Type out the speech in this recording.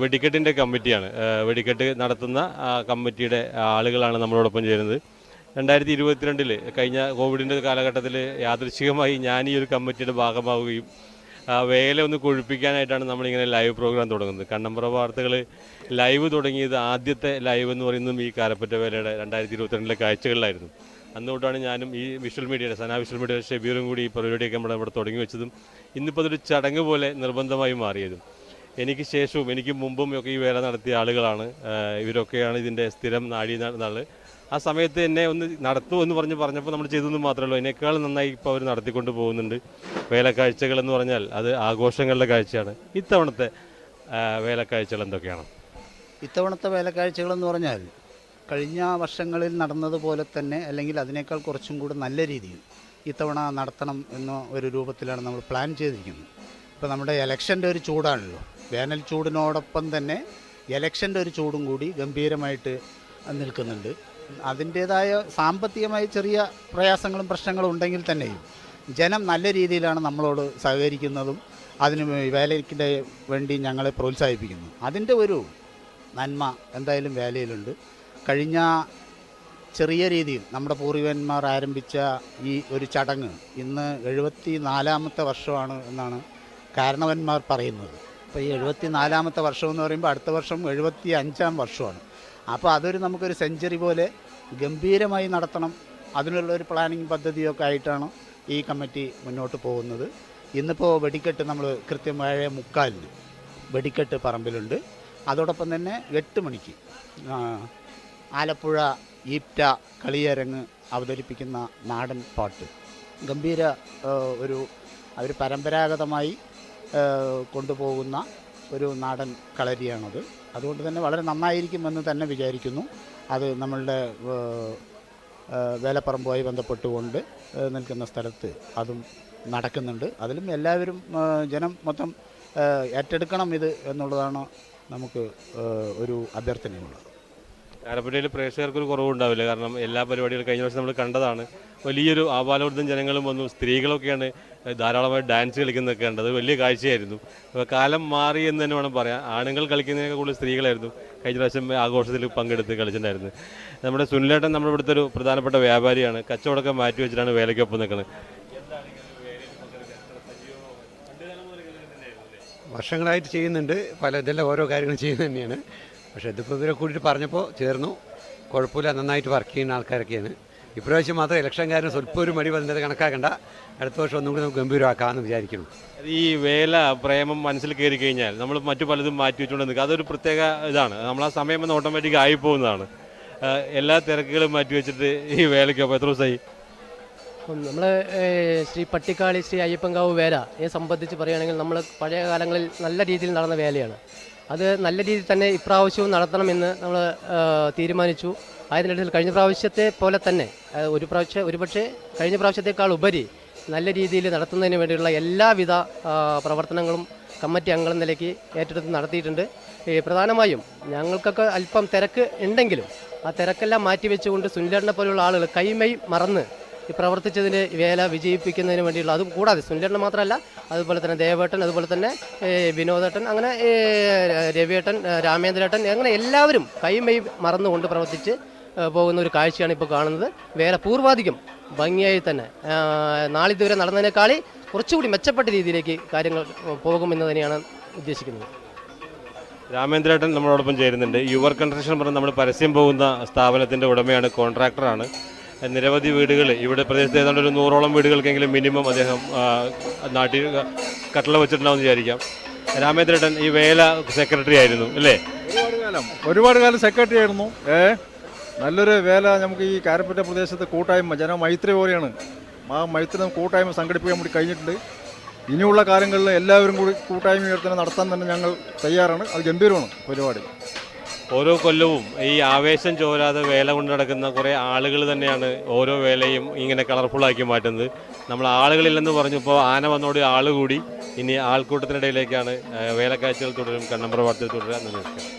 വെടിക്കെട്ടിന്റെ കമ്മിറ്റിയാണ്. വെടിക്കെട്ട് നടത്തുന്ന കമ്മിറ്റിയുടെ ആളുകളാണ് നമ്മളോടൊപ്പം ചേരുന്നത്. രണ്ടായിരത്തി ഇരുപത്തിരണ്ടിൽ കഴിഞ്ഞ കോവിഡിന്റെ കാലഘട്ടത്തിൽ യാദൃശികമായി ഞാൻ ഈ ഒരു കമ്മിറ്റിയുടെ ഭാഗമാവുകയും വേല ഒന്ന് കൊഴുപ്പിക്കാനായിട്ടാണ് നമ്മളിങ്ങനെ ലൈവ് പ്രോഗ്രാം തുടങ്ങുന്നത്. കണ്ണമ്പ്ര വാർത്തകൾ ലൈവ് തുടങ്ങിയത് ആദ്യത്തെ ലൈവ് എന്ന് പറയുന്നതും ഈ കാരപ്പറ്റ വേലയുടെ രണ്ടായിരത്തി ഇരുപത്തിരണ്ടിലെ കാഴ്ചകളിലായിരുന്നു. അന്ന് തൊട്ടാണ് ഞാനും ഈ വിഷ്വൽ മീഡിയയുടെ സനാ വിഷ്വൽ മീഡിയയുടെ ഷെബീറും കൂടി ഈ പരിപാടിയൊക്കെ നമ്മുടെ ഇവിടെ തുടങ്ങി വെച്ചതും ഇന്നിപ്പോൾ അതൊരു ചടങ്ങ് പോലെ നിർബന്ധമായി മാറിയതും. എനിക്ക് ശേഷവും എനിക്ക് മുമ്പും ഒക്കെ ഈ വേല നടത്തിയ ആളുകളാണ്. ഇവരൊക്കെയാണ് ഇതിന്റെ സ്ഥിരം നാടി നാൾ. ആ സമയത്ത് എന്നെ ഒന്ന് നടത്തൂ എന്ന് പറഞ്ഞ് പറഞ്ഞപ്പോൾ നമ്മൾ ചെയ്തെന്ന് മാത്രമേ ഉള്ളൂ അതിനേക്കാൾ നന്നായി ഇപ്പോൾ അവർ നടത്തിക്കൊണ്ട് പോകുന്നുണ്ട്. വേലക്കാഴ്ചകൾ എന്ന് പറഞ്ഞാൽ അത് ആഘോഷങ്ങളുടെ കാഴ്ചയാണ്. ഇത്തവണത്തെ വേലക്കാഴ്ചകൾ എന്തൊക്കെയാണ്? ഇത്തവണത്തെ വേലക്കാഴ്ചകൾ എന്ന് പറഞ്ഞാൽ കഴിഞ്ഞ വർഷങ്ങളിൽ നടന്നതുപോലെ തന്നെ അല്ലെങ്കിൽ അതിനേക്കാൾ കുറച്ചും കൂടി നല്ല രീതിയിൽ ഇത്തവണ നടത്തണം എന്ന ഒരു രൂപത്തിലാണ് നമ്മൾ പ്ലാൻ ചെയ്തിരിക്കുന്നത്. ഇപ്പോൾ നമ്മുടെ ഇലക്ഷന്റെ ഒരു ചൂടാണല്ലോ. വേനൽ ചൂടിനോടൊപ്പം തന്നെ ഇലക്ഷന്റെ ഒരു ചൂടും കൂടി ഗംഭീരമായിട്ട് നിൽക്കുന്നുണ്ട്. അതിന്റേതായ സാമ്പത്തികമായി ചെറിയ പ്രയാസങ്ങളും പ്രശ്നങ്ങളും ഉണ്ടെങ്കിൽ തന്നെയും ജനം നല്ല രീതിയിലാണ് നമ്മളോട് സഹകരിക്കുന്നതും അതിന് വേലയ്ക്കിന്റെ വേണ്ടി ഞങ്ങളെ പ്രോത്സാഹിപ്പിക്കുന്നു. അതിന്റെ ഒരു നന്മ എന്തായാലും വേലയിലുണ്ട്. കഴിഞ്ഞ ചെറിയ രീതിയിൽ നമ്മുടെ പൂർവികന്മാർ ആരംഭിച്ച ഈ ഒരു ചടങ്ങ് ഇന്ന് എഴുപത്തി നാലാമത്തെ വർഷമാണ് എന്നാണ് കാരണവന്മാർ പറയുന്നത്. അപ്പോൾ ഈ എഴുപത്തി നാലാമത്തെ വർഷം എന്ന് പറയുമ്പോൾ അടുത്ത വർഷം എഴുപത്തി അഞ്ചാം വർഷമാണ്. അപ്പോൾ അതൊരു നമുക്കൊരു സെഞ്ചുറി പോലെ ഗംഭീരമായി നടത്തണം. അതിനുള്ള ഒരു പ്ലാനിങ് പദ്ധതിയൊക്കെ ആയിട്ടാണ് ഈ കമ്മിറ്റി മുന്നോട്ട് പോകുന്നത്. ഇന്നിപ്പോൾ വെടിക്കെട്ട് നമ്മൾ കൃത്യമായ മുക്കാലിന് വെടിക്കെട്ട് പറമ്പിലുണ്ട്. അതോടൊപ്പം തന്നെ എട്ട് മണിക്ക് ആലപ്പുഴ ഈപ്റ്റ കളിയരങ്ങ് അവതരിപ്പിക്കുന്ന നാടൻ പാട്ട്. ഗംഭീര ഒരു അവർ പരമ്പരാഗതമായി കൊണ്ടുപോകുന്ന ഒരു നാടൻ കളരിയാണത്. അതുകൊണ്ട് തന്നെ വളരെ നന്നായിരിക്കുമെന്ന് തന്നെ വിചാരിക്കുന്നു. അത് നമ്മളുടെ വേലപ്പറമ്പുമായി ബന്ധപ്പെട്ടുകൊണ്ട് നിൽക്കുന്ന സ്ഥലത്ത് അതും നടക്കുന്നുണ്ട്. അതിലും എല്ലാവരും ജനം മൊത്തം ഏറ്റെടുക്കണം ഇത് എന്നുള്ളതാണ് നമുക്ക് ഒരു അഭ്യർത്ഥനയുള്ളത്. കാരപ്പറ്റയിൽ പ്രേക്ഷകർക്ക് ഒരു കുറവുണ്ടാവില്ല. കാരണം എല്ലാ പരിപാടികളും കഴിഞ്ഞ വർഷം നമ്മൾ കണ്ടതാണ്. വലിയൊരു ആപാലോടുന്ന ജനങ്ങളും വന്നു. സ്ത്രീകളൊക്കെയാണ് ധാരാളമായി ഡാൻസ് കളിക്കുന്നതൊക്കെ കണ്ടത്. വലിയ കാഴ്ചയായിരുന്നു. അപ്പോൾ കാലം മാറി എന്ന് തന്നെ വേണം പറയാം ആണുങ്ങൾ കളിക്കുന്നതിനൊക്കെ കൂടുതൽ സ്ത്രീകളായിരുന്നു കഴിഞ്ഞ പ്രാവശ്യം ആഘോഷത്തിൽ പങ്കെടുത്ത് കളിച്ചിട്ടുണ്ടായിരുന്നു നമ്മുടെ സുനിലേട്ടൻ നമ്മുടെ ഇവിടുത്തെ ഒരു പ്രധാനപ്പെട്ട വ്യാപാരിയാണ്. കച്ചവടമൊക്കെ മാറ്റി വെച്ചിട്ടാണ് വേലയ്ക്കൊപ്പം നിൽക്കുന്നത്. വർഷങ്ങളായിട്ട് ചെയ്യുന്നുണ്ട്. പല ഇതെല്ലാം ഓരോ കാര്യങ്ങൾ ചെയ്യുന്നത് തന്നെയാണ്. പക്ഷേ ഇതിപ്പോൾ ഇവരെ കൂടിയിട്ട് പറഞ്ഞപ്പോൾ ചേർന്നു. കുഴപ്പമില്ല നന്നായിട്ട് വർക്ക് ചെയ്യുന്ന ആൾക്കാരൊക്കെയാണ്. ഇപ്രാവശ്യം മാത്രം ഇലക്ഷൻ കാര്യം സ്വല്പം ഒരു മടി വന്നത് കണക്കാക്കണ്ട. അടുത്ത വർഷം ഒന്നും കൂടി നമുക്ക് ഗംഭീരമാക്കാമെന്ന് വിചാരിക്കുന്നു. ഈ വേല പ്രേമം മനസ്സിൽ കയറി കഴിഞ്ഞാൽ നമ്മൾ മറ്റു പലതും മാറ്റി വെച്ചുകൊണ്ട് നിൽക്കുക അതൊരു പ്രത്യേക ഇതാണ്. നമ്മൾ ആ സമയം വന്ന് ഓട്ടോമാറ്റിക് ആയി പോകുന്നതാണ്. എല്ലാ തിരക്കുകളും മാറ്റി വെച്ചിട്ട് ഈ വേലയ്ക്കൊപ്പം എത്ര ദിവസമായി? നമ്മൾ ശ്രീ പട്ടിക്കാളി ശ്രീ അയ്യപ്പൻകാവ് വേലയെ സംബന്ധിച്ച് പറയുകയാണെങ്കിൽ നമ്മൾ പഴയ കാലങ്ങളിൽ നല്ല രീതിയിൽ നടന്ന വേലയാണ്. അത് നല്ല രീതിയിൽ തന്നെ ഇപ്രാവശ്യവും നടത്തണമെന്ന് നമ്മൾ തീരുമാനിച്ചു അതിനിടയിൽ കഴിഞ്ഞ പ്രാവശ്യത്തെ പോലെ തന്നെ ഒരു പ്രാവശ്യം ഒരുപക്ഷെ കഴിഞ്ഞ പ്രാവശ്യത്തേക്കാൾ ഉപരി നല്ല രീതിയിൽ നടത്തുന്നതിന് വേണ്ടിയുള്ള എല്ലാവിധ പ്രവർത്തനങ്ങളും കമ്മിറ്റി അംഗം നിലയ്ക്ക് ഏറ്റെടുത്ത് നടത്തിയിട്ടുണ്ട് പ്രധാനമായും ഞങ്ങൾക്കൊക്കെ അല്പം തിരക്ക് ഉണ്ടെങ്കിലും ആ തിരക്കെല്ലാം മാറ്റി വെച്ചുകൊണ്ട് സുനിലേട്ടനെ പോലെയുള്ള ആളുകൾ കൈമൈ മറന്ന് പ്രവർത്തിച്ചതിന് വേല വിജയിപ്പിക്കുന്നതിന് വേണ്ടിയുള്ള അതും കൂടാതെ സുനിലേട്ടൻ മാത്രമല്ല അതുപോലെ തന്നെ ദേവേട്ടൻ അതുപോലെ തന്നെ വിനോദേട്ടൻ അങ്ങനെ രവിയേട്ടൻ രാമേന്ദ്രേട്ടൻ അങ്ങനെ എല്ലാവരും കൈമൈ മറന്നുകൊണ്ട് പ്രവർത്തിച്ച് പോകുന്ന ഒരു കാഴ്ചയാണ് ഇപ്പോൾ കാണുന്നത്. വേല പൂർവാധികം ഭംഗിയായി തന്നെ. നാളിതുവരെ നടന്നതിനേക്കാളി കുറച്ചുകൂടി മെച്ചപ്പെട്ട രീതിയിലേക്ക് കാര്യങ്ങൾ പോകുമെന്ന് തന്നെയാണ് ഉദ്ദേശിക്കുന്നത്. രാമേന്ദ്രേട്ടൻ നമ്മളോടൊപ്പം ചേരുന്നുണ്ട്. യുവർ കൺസ്ട്രക്ഷൻ പറഞ്ഞ് നമ്മൾ പരസ്യം പോകുന്ന സ്ഥാപനത്തിന്റെ ഉടമയാണ് കോൺട്രാക്ടറാണ്. നിരവധി വീടുകൾ ഇവിടെ പ്രദേശത്ത് ഏതാണ്ട് ഒരു നൂറോളം വീടുകൾക്കെങ്കിലും മിനിമം അദ്ദേഹം നാട്ടിൽ കട്ടള വെച്ചിട്ടുണ്ടാവും വിചാരിക്കാം. രാമേന്ദ്രേട്ടൻ ഈ വേല സെക്രട്ടറി ആയിരുന്നു അല്ലേ? ഒരുപാട് കാലം ഒരുപാട് കാലം സെക്രട്ടറി ആയിരുന്നു. ഏ നല്ലൊരു വേല നമുക്ക് ഈ കാരപ്പറ്റ പ്രദേശത്ത് കൂട്ടായ്മ ജനമൈത്രി പോലെയാണ്. ആ മൈത്രി കൂട്ടായ്മ സംഘടിപ്പിക്കാൻ വേണ്ടി കഴിഞ്ഞിട്ടുണ്ട്. ഇനിയുള്ള കാലങ്ങളിൽ എല്ലാവരും കൂടി കൂട്ടായ്മ ഉയർത്തന്നെ നടത്താൻ തന്നെ ഞങ്ങൾ തയ്യാറാണ്. അത് ഗംഭീരമാണ് പരിപാടി. ഓരോ കൊല്ലവും ഈ ആവേശം ചോരാതെ വേല കൊണ്ട് നടക്കുന്ന കുറേ ആളുകൾ തന്നെയാണ് ഓരോ വേലയും ഇങ്ങനെ കളർഫുള്ളാക്കി മാറ്റുന്നത്. നമ്മൾ ആളുകളില്ലെന്ന് പറഞ്ഞപ്പോൾ ആന വന്നോട് ആൾ കൂടി ഇനി ആൾക്കൂട്ടത്തിനിടയിലേക്കാണ് വേലക്കാഴ്ചകൾ തുടരും കണ്ണമ്പ്ര വാർത്തകൾ തുടരുക നമസ്കാരം